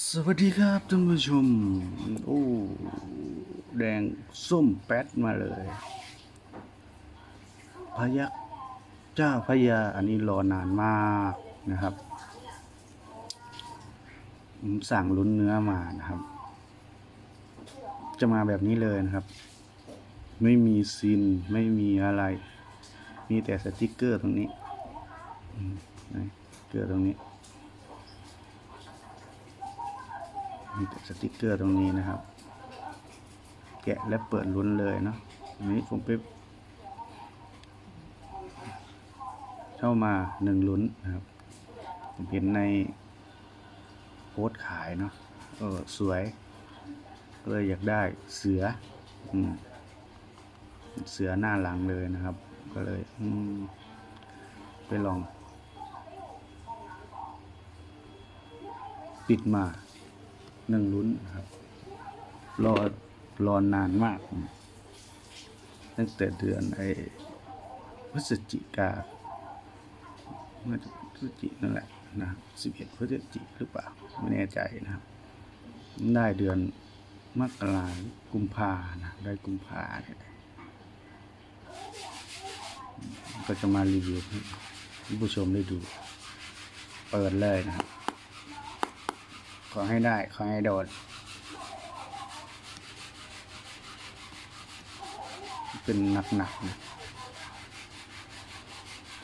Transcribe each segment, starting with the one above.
สวัสดีครับท่านผู้ชม โอ้แดงส้มแป๊ดมาเลย พยักเจ้าพญาอันนี้รอนานมากนะครับผมสั่งลุ้นเนื้อมานะครับ จะมาแบบนี้เลยนะครับ ไม่มีซินไม่มีอะไร มีแต่สติกเกอร์ตรงนี้นะสติกเกอร์ตรงนี้ มีสติกเกอร์ตรงนี้นะครับ แกะและเปิดลุ้นเลยเนาะอันนี้ผมไปเข้ามาหนึ่งลุ้นนะครับผมเห็นในโพสต์ขายเนาะเออสวยก็เลยอยากได้เสืออืมเสือหน้าหลังเลยนะครับ ก็เลยอืมไปลอง ปิดมา นึ่งลุ้นครับ รอรอนานมาก ตั้งแต่เดือนไอ้พฤศจิกาเมื่อพฤศจินั่นแหละนะสิบเอ็ดพฤศจิหรือเปล่า ไม่แน่ใจนะครับได้เดือนมกรากุมภานะได้กุมภาเนี่ยก็จะมารีวิวให้ผู้ชมได้ดู เปิดเลยนะครับ ขอให้ได้ ขอให้โดด เป็นหนักๆนะ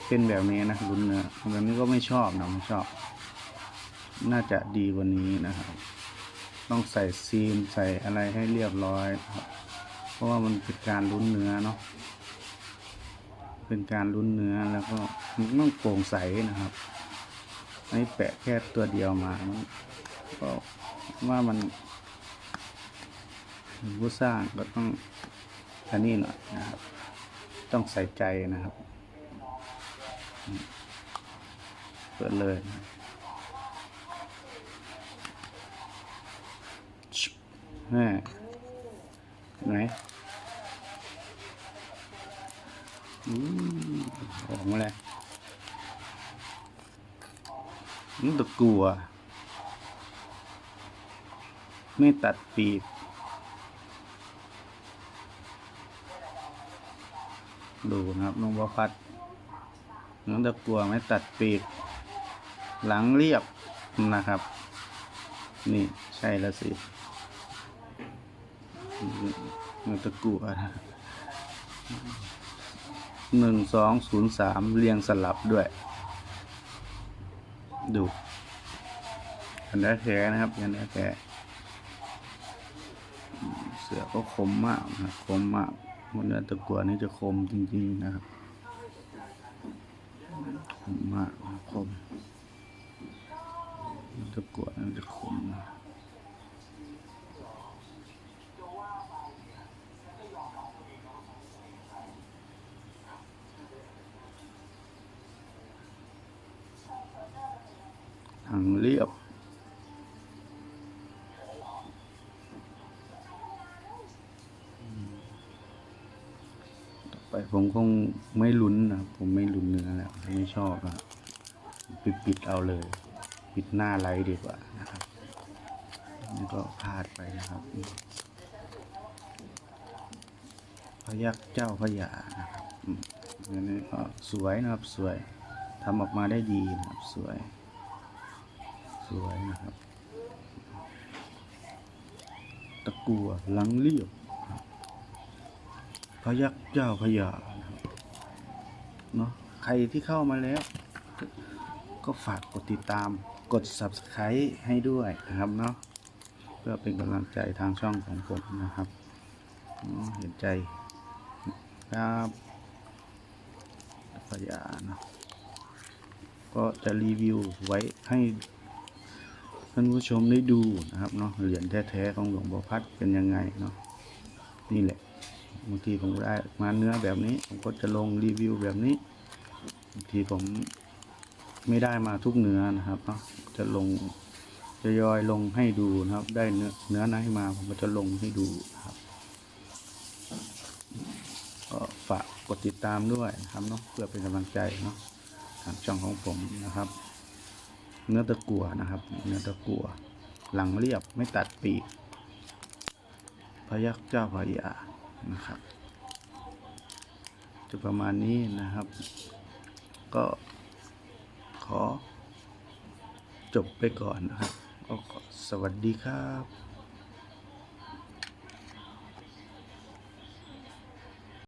เป็นแบบนี้นะลุ้นเนื้อแบบนี้ก็ไม่ชอบนะไม่ชอบ น่าจะดีกว่านี้นะครับ ต้องใส่ซีนใส่อะไรให้เรียบร้อยครับเพราะว่ามันเป็นการลุ้นเนื้อเนาะเป็นการลุ้นเนื้อแล้วก็มันต้องโปร่งใสนะครับอันนี้แปะแค่ตัวเดียวมา ก็ว่ามันผู้สร้างก็ต้องอันนี้หน่อยนะครับ ต้องใส่ใจนะครับอืมเปิดเลยนะชิบแม่ไหนอืมออกมาเลยมันตะกลัว ไม่ตัดปีก ดูนะครับน้องบพัดน้องตะกัวไม่ตัดปีก หลังเรียบนะครับ นี่ใช่แล้วสิน้องตะกัวนะหนึ่งสองศูนย์สามเรียงสลับด้วย ดูอันนี้แท้นะครับอันนี้แท้ สือก็คมมากนะคมมากมันเนื้อตะกัวนี่จะคมจริงๆนะครับ คมมากคมตะกัวนี่จะคมนะทางเรียบ ผมคงไม่ลุ้นนะผมไม่ลุ้นเนื้อแล้วไม่ชอบอะปิดปิดเอาเลย ปิดหน้าไลท์ดีกว่านะครับนี่ก็พลาดไปนะครับพยักเจ้าพญานะครับอันนี้ก็สวยนะครับสวยทำออกมาได้ดีนะครับสวย สวยนะครับ ตะกัวหลังเรียบ ยักเจ้าพญานะเนาะใครที่เข้ามาแล้ว ก็ฝากกดติดตามกด subscribe ให้ด้วยนะครับเนาะเพื่อเป็นกำลังใจทางช่องของผมนะครับเห็นใจครับพญาเนาะก็จะรีวิวไว้ให้ท่านผู้ชมได้ดูนะครับเนาะเหรียญแท้ๆของหลวงพ่อพัดเป็นยังไงเนาะนี่แหละ บางทีผมได้มาเนื้อแบบนี้ ผมก็จะลงรีวิวแบบนี้บางทีผมไม่ได้มาทุกเนื้อนะครับจะลงจะยอยลงให้ดูนะครับ ได้เนื้อเนื้อไหนมาผมก็จะลงให้ดูครับก็ฝากกดติดตามด้วยนะครับเนาะเพื่อเป็นกำลังใจเนาะทางช่องของผมนะครับ เนื้อตะกั่วนะครับ เนื้อตะกั่วหลังเรียบไม่ตัดปีกพยักเจ้าพระยา นะครับจะประมาณนี้นะครับ ก็ขอจบไปก่อนนะครับ สวัสดีครับ